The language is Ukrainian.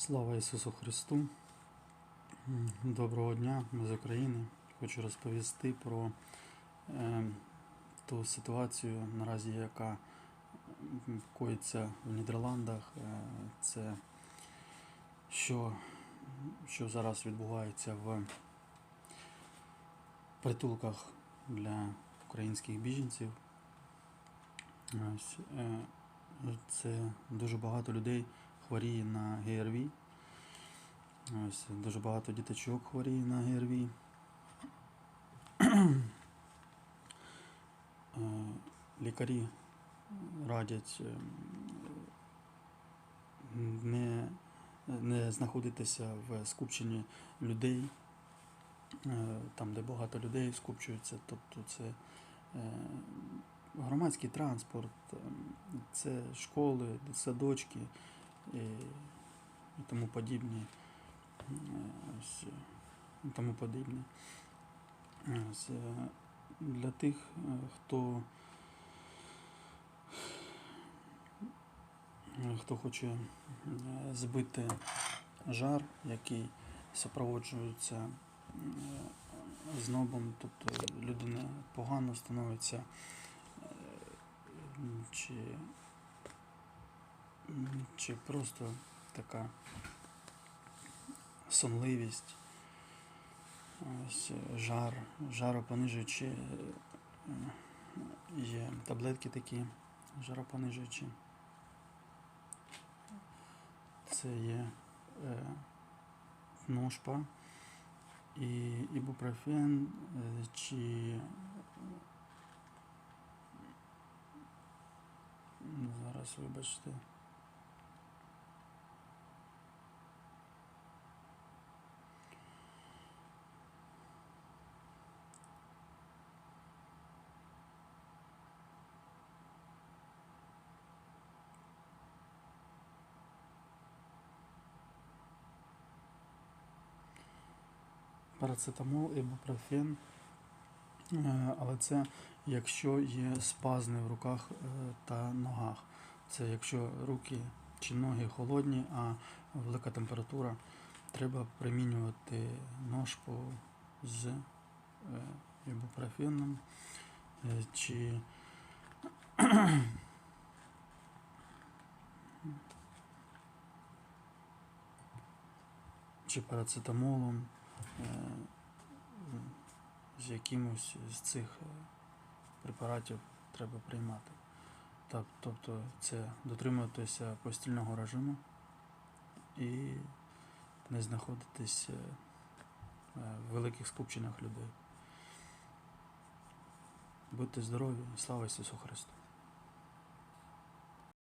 Слава Ісусу Христу! Доброго дня, ми з України. Хочу розповісти про е, ту ситуацію, наразі, яка коїться в Нідерландах. Е, це що, що зараз відбувається в притулках для українських біженців. Ось, е, це дуже багато людей хворіє на ГРВІ. Ось дуже багато діточок хворіє на ГРВІ. Е, Лікарі радять е, не, не знаходитися в скупченні людей, е, там, де багато людей скупчуються, тобто це е, громадський транспорт, е, це школи, садочки і, тому подібні. Ось, е, і тому подібне. Ось, для тих, хто, хто хоче збити жар, який супроводжується е, знобом, тобто людина погано становиться, чи, чи просто така сонливість, ось, жар, жаропонижуючі, е, є таблетки такі жаропонижуючі. Це є е, ношпа і ібупрофен е, чи зараз вибачте. Парацетамол, ібупрофен. Е, Але це якщо є спазми в руках е, та ногах. Це якщо руки чи ноги холодні, а велика температура, треба примінювати ножпу з е, ібупрофеном чи чи парацетамолом, з якимось з цих е, препаратів треба приймати. Тобто це дотримуватися постільного режиму і не знаходитись е, е, в великих скупченнях людей. Будьте здорові, слава Ісусу Христу!